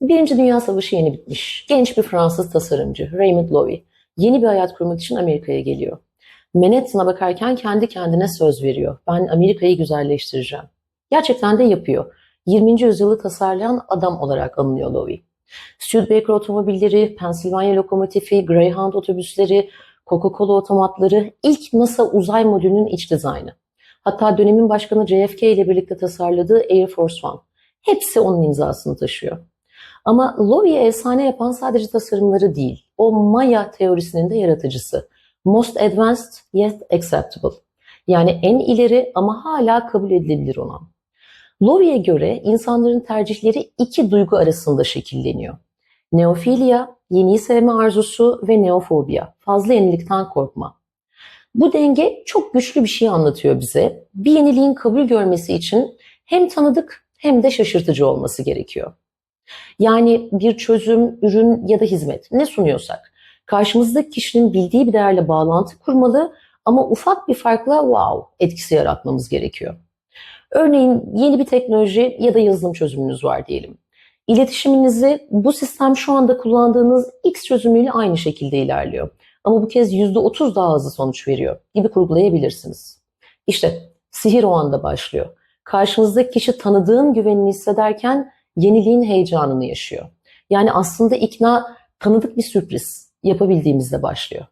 Birinci Dünya Savaşı yeni bitmiş. Genç bir Fransız tasarımcı Raymond Loewy yeni bir hayat kurmak için Amerika'ya geliyor. Manhattan'a bakarken kendi kendine söz veriyor. Ben Amerika'yı güzelleştireceğim. Gerçekten de yapıyor. 20. yüzyılı tasarlayan adam olarak anılıyor Loewy. Studebaker otomobilleri, Pennsylvania lokomotifi, Greyhound otobüsleri, Coca-Cola otomatları, ilk NASA uzay modülünün iç dizaynı. Hatta dönemin başkanı JFK ile birlikte tasarladığı Air Force One. Hepsi onun imzasını taşıyor. Ama Loewy'e efsane yapan sadece tasarımları değil, o Maya teorisinin de yaratıcısı. Most advanced yet acceptable. Yani en ileri ama hala kabul edilebilir olan. Loewy'e göre insanların tercihleri iki duygu arasında şekilleniyor. Neofilya, yeniyi sevme arzusu ve neofobia, fazla yenilikten korkma. Bu denge çok güçlü bir şey anlatıyor bize. Bir yeniliğin kabul görmesi için hem tanıdık hem de şaşırtıcı olması gerekiyor. Yani bir çözüm, ürün ya da hizmet ne sunuyorsak karşımızdaki kişinin bildiği bir değerle bağlantı kurmalı ama ufak bir farkla wow etkisi yaratmamız gerekiyor. Örneğin yeni bir teknoloji ya da yazılım çözümünüz var diyelim. İletişiminizi bu sistem şu anda kullandığınız X çözümüyle aynı şekilde ilerliyor. Ama bu kez %30 daha hızlı sonuç veriyor gibi kurgulayabilirsiniz. İşte sihir o anda başlıyor. Karşınızdaki kişi tanıdığın güvenini hissederken yeniliğin heyecanını yaşıyor. Yani aslında ikna tanıdık bir sürpriz yapabildiğimizde başlıyor.